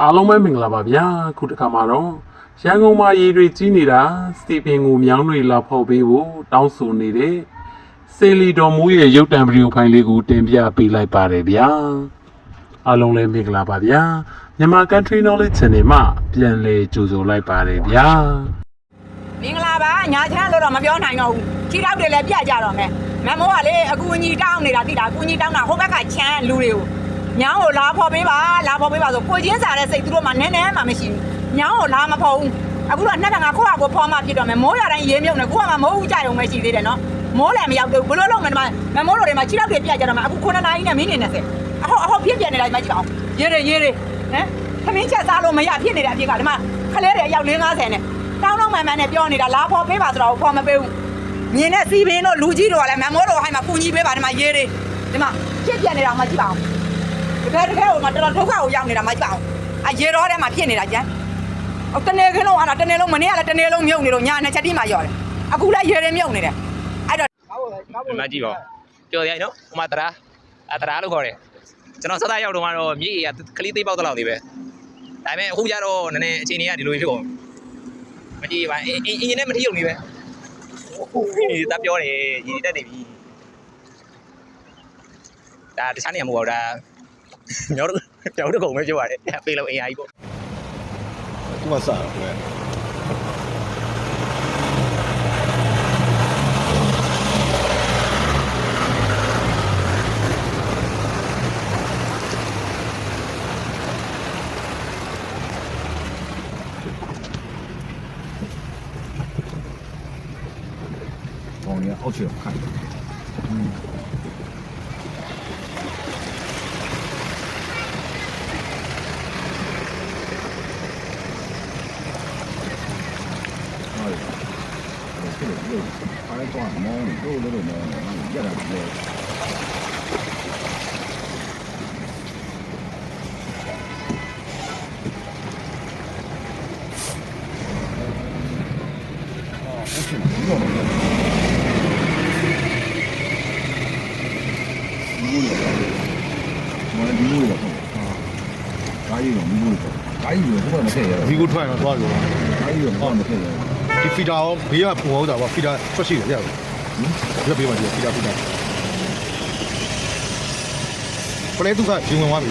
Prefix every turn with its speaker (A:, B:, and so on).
A: အားလုံးပဲမင်္ဂလာပါဗျာခုတစ်ခါမှာတော့ရန်ကုန်မှာရေတွေကြီးနေတာစတီဖင်ကိုမြောင်းတွေလာဖော်ပေးဖို့တောင်းဆိုနေတဲ့စေလီတော်မူရဲ့ရုပ်တံဗီဒီယိုဖိုင်လေးကိုတင်ပြပေးလိုက်ပါတယ်ဗျာအားလုံးလည်းမင်္ဂလာပါဗျာမြန်မာ Country Knowledge Channel မှာပြန်လည်ကြိုဆိုလိုက်ပါတယ်ဗျာ
B: မင်္ဂလာပါညာချမ်းလို့တော့မပြောနိုင်တော့ဘူးခြေထောက်တွေလည်းပြတ်ကြတော့မယ်မမိုးကလေအကူအညီတောင်းနေတာသိတာအကူအညီတောင်းတာဟိုဘက်ကချမ်းလူတွေကို ညောင်းကိုလာဖော်ပေးပါလာဖော်ပေးပါဆိုကိုချင်းစားတဲ့စိတ်သူတို့မှနည်းနည်းမှမရှိဘူးညောင်းကိုလာမဖော်ဘူးအခုတော့နှစ်တန်ကကိုယ့်ဟာကိုဖော်မှဖြစ်တော့မယ်မိုးရတိုင်းရေမြုပ်နေကိုယ့်ဟာမမိုးဦးကြရုံပဲရှိသေးတယ်နော်မိုးလည်းမရောက်သေးဘူးဘလို့လုံးမယ်ဒီမှာမမိုးတို့တွေမှာခြေထောက်တွေပြတ်ကြတော့မယ်အခု9နာရီနဲ့မိနစ်20အဟောအဟောပြည့်ပြည့်နေလိုက်မှကြည့်အောင်ရေးရရေးရဟမ်သမင်းချက်စားလို့မရဖြစ်နေတဲ့အဖြစ်ကဒီမှာခလဲတွေအယောက်50နဲ့တောင်းတော့မှန်မှန်နဲ့ပြောနေတာလာဖော်ပေးပါဆိုတော့ဖော်မပေးဘူးမြင်တဲ့စီပင်းတို့လူကြီးတို့ကလည်းမမိုးတို့ဟိုင်းမှာပူညီပေးပါဒီမှာရေးတွေဒီမှာဖြစ်ပြနေတာမှကြည့်ပါအောင်တ ကယ်တကယ်ဟိုမှာတော်တော်ဒုက္ခကိုရောက်နေတာမှကြည့်ပါအောင်အရေတော်ထဲမှာဖြစ်နေတာကျန်ဟိုတနေ့ခင်းလုံးဟာတနေ့လုံးမနေ့ကလည်းတနေ့လုံးမြုပ်နေလို့ညာနဲ့ချက်တိမှရော်တယ်အခုလည်းရေတွေမြုပ်နေတယ်အဲ့တော့
C: ဒီမှာကြည့်ပါဦးကြော်ရည်နော်ဟိုမှာတရာအတရာလို့ခေါ်တယ်ကျွန်တော်စသားရောက်တော့မှတော့မြေကြီးကကလေးသေးပေါက်တော့လောက်သေးပဲဒါပေမဲ့အခုကျတော့နည်းနည်းအချိန်ကြီးကဒီလိုဖြစ်ကုန်မကြည့်ပါအင်းအင်းအင်းနဲ့မထီရုံနေပဲဒီတပ်ပြောတယ်ရည်တက်နေပြီဒါတခြားနေရာမဟုတ်ပါဘူးဒါ မြောက်မြောက်တကုံပဲပြောရတယ်ဖေးလုံးအင်အားကြီးပေါ့
D: သူကစားတယ်အောက်ချေကိုခိုင်းอืม ဖြစ်လို့လို့ခါလိုက်တော့မောင်းလို့လို့လို့မောင်းလို့ကြက်တာလေကားကြီးတော့မင်းတို့ကားကြီးတော့ဘာမှမဖြစ်ရဘူး
E: ဒီကိုထွက်မှာသွားကြတော့
D: ကားကြီးတော့ဘာမှမ
E: ဖြစ်ရဘူး ကပုံဟုတ်တာပါဖီတာထွက်ရှိတယ်ရတယ်ဟင်ဒီဘေးမှာဒီဖီတာဖီတာပလဲသူကဂျုံဝင်သွား